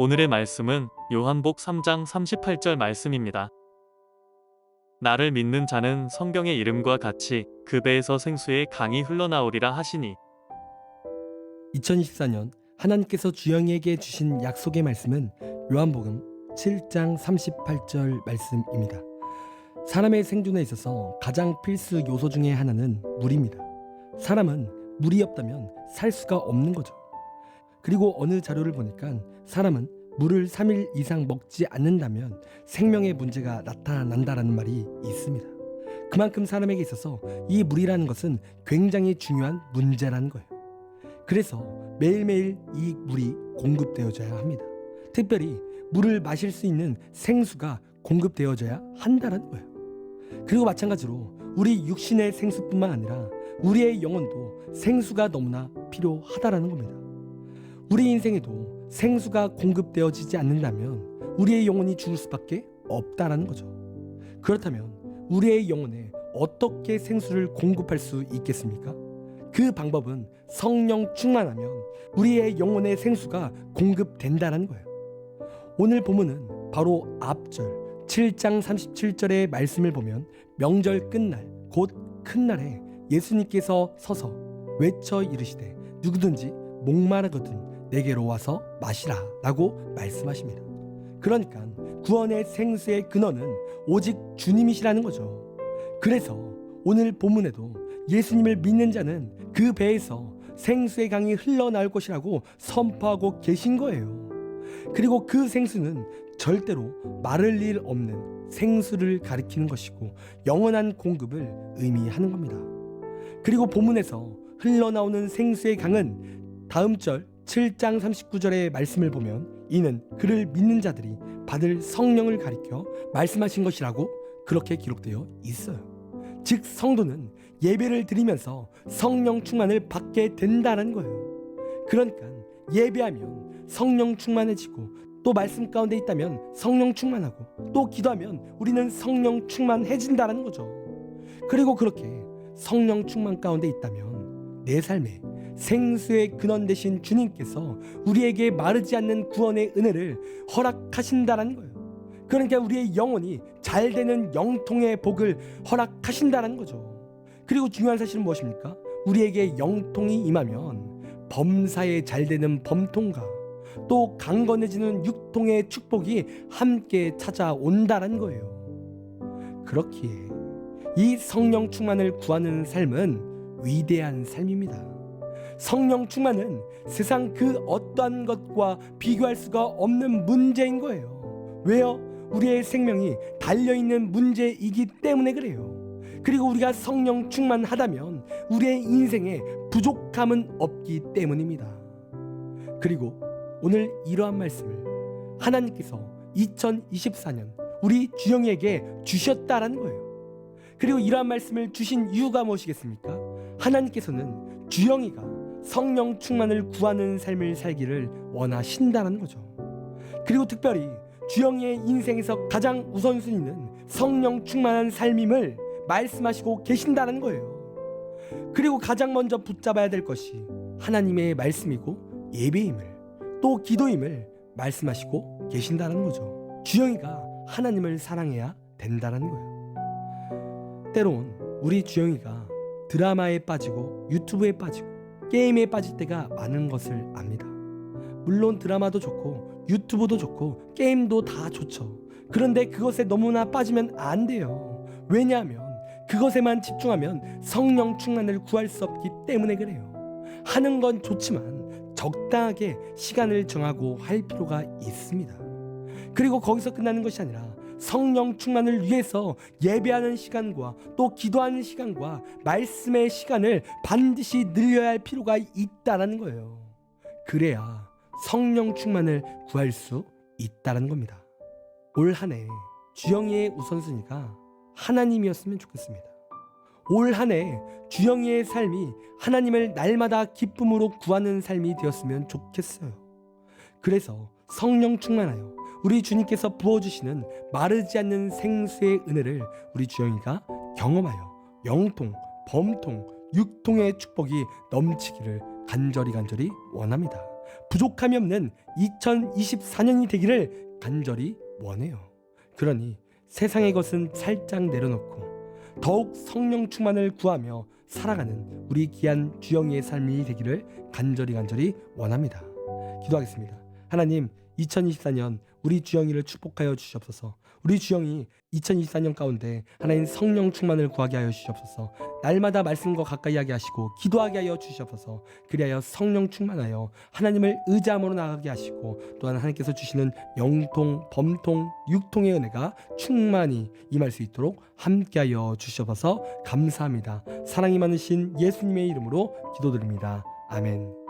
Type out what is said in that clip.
오늘의 말씀은 요한복 3장 38절 말씀입니다. 나를 믿는 자는 성경의 이름과 같이 그 배에서 생수의 강이 흘러나오리라 하시니 2024년 하나님께서 주영이에게 주신 약속의 말씀은 요한복음 7장 38절 말씀입니다. 사람의 생존에 있어서 가장 필수 요소 중에 하나는 물입니다. 사람은 물이 없다면 살 수가 없는 거죠. 그리고 어느 자료를 보니까 사람은 물을 3일 이상 먹지 않는다면 생명의 문제가 나타난다라는 말이 있습니다. 그만큼 사람에게 있어서 이 물이라는 것은 굉장히 중요한 문제라는 거예요. 그래서 매일매일 이 물이 공급되어져야 합니다. 특별히 물을 마실 수 있는 생수가 공급되어져야 한다는 거예요. 그리고 마찬가지로 우리 육신의 생수뿐만 아니라 우리의 영혼도 생수가 너무나 필요하다라는 겁니다. 우리 인생에도 생수가 공급되어지지 않는다면 우리의 영혼이 죽을 수밖에 없다라는 거죠. 그렇다면 우리의 영혼에 어떻게 생수를 공급할 수 있겠습니까? 그 방법은 성령 충만하면 우리의 영혼의 생수가 공급된다는 거예요. 오늘 본문은 바로 앞절 7장 37절의 말씀을 보면 명절 끝날 곧 큰 날에 예수님께서 서서 외쳐 이르시되 누구든지 목마르거든 내게로 와서 마시라 라고 말씀하십니다. 그러니까 구원의 생수의 근원은 오직 주님이시라는 거죠. 그래서 오늘 본문에도 예수님을 믿는 자는 그 배에서 생수의 강이 흘러나올 것이라고 선포하고 계신 거예요. 그리고 그 생수는 절대로 마를 일 없는 생수를 가리키는 것이고 영원한 공급을 의미하는 겁니다. 그리고 본문에서 흘러나오는 생수의 강은 다음 절 7장 39절의 말씀을 보면 이는 그를 믿는 자들이 받을 성령을 가리켜 말씀하신 것이라고 그렇게 기록되어 있어요. 즉 성도는 예배를 드리면서 성령 충만을 받게 된다는 거예요. 그러니까 예배하면 성령 충만해지고 또 말씀 가운데 있다면 성령 충만하고 또 기도하면 우리는 성령 충만해진다는 거죠. 그리고 그렇게 성령 충만 가운데 있다면 내 삶에 생수의 근원 되신 주님께서 우리에게 마르지 않는 구원의 은혜를 허락하신다는 거예요. 그러니까 우리의 영혼이 잘 되는 영통의 복을 허락하신다는 거죠. 그리고 중요한 사실은 무엇입니까? 우리에게 영통이 임하면 범사에 잘 되는 범통과 또 강건해지는 육통의 축복이 함께 찾아온다는 거예요. 그렇기에 이 성령 충만을 구하는 삶은 위대한 삶입니다. 성령 충만은 세상 그 어떠한 것과 비교할 수가 없는 문제인 거예요. 왜요? 우리의 생명이 달려있는 문제이기 때문에 그래요. 그리고 우리가 성령 충만하다면 우리의 인생에 부족함은 없기 때문입니다. 그리고 오늘 이러한 말씀을 하나님께서 2024년 우리 주영에게 주셨다라는 거예요. 그리고 이러한 말씀을 주신 이유가 무엇이겠습니까? 하나님께서는 주영이가 성령 충만을 구하는 삶을 살기를 원하신다는 거죠. 그리고 특별히 주영이의 인생에서 가장 우선순위는 성령 충만한 삶임을 말씀하시고 계신다는 거예요. 그리고 가장 먼저 붙잡아야 될 것이 하나님의 말씀이고 예배임을 또 기도임을 말씀하시고 계신다는 거죠. 주영이가 하나님을 사랑해야 된다는 거예요. 때론 우리 주영이가 드라마에 빠지고 유튜브에 빠지고 게임에 빠질 때가 많은 것을 압니다. 물론 드라마도 좋고 유튜브도 좋고 게임도 다 좋죠. 그런데 그것에 너무나 빠지면 안 돼요. 왜냐하면 그것에만 집중하면 성령 충만을 구할 수 없기 때문에 그래요. 하는 건 좋지만 적당하게 시간을 정하고 할 필요가 있습니다. 그리고 거기서 끝나는 것이 아니라 성령 충만을 위해서 예배하는 시간과 또 기도하는 시간과 말씀의 시간을 반드시 늘려야 할 필요가 있다라는 거예요. 그래야 성령 충만을 구할 수 있다라는 겁니다. 올 한해 주영이의 우선순위가 하나님이었으면 좋겠습니다. 올 한해 주영이의 삶이 하나님을 날마다 기쁨으로 구하는 삶이 되었으면 좋겠어요. 그래서 성령 충만하여 우리 주님께서 부어주시는 마르지 않는 생수의 은혜를 우리 주영이가 경험하여 영통, 범통, 육통의 축복이 넘치기를 간절히 간절히 원합니다. 부족함이 없는 2024년이 되기를 간절히 원해요. 그러니 세상의 것은 살짝 내려놓고 더욱 성령 충만을 구하며 살아가는 우리 귀한 주영이의 삶이 되기를 간절히 간절히 원합니다. 기도하겠습니다. 하나님, 2024년 우리 주영이를 축복하여 주시옵소서. 우리 주영이 2024년 가운데 하나님 성령 충만을 구하게 하여 주시옵소서. 날마다 말씀과 가까이 하게 하시고 기도하게 하여 주시옵소서. 그리하여 성령 충만하여 하나님을 의지함으로 나가게 하시고 또한 하나님께서 주시는 영통, 범통, 육통의 은혜가 충만히 임할 수 있도록 함께하여 주시옵소서. 감사합니다. 사랑이 많으신 예수님의 이름으로 기도드립니다. 아멘.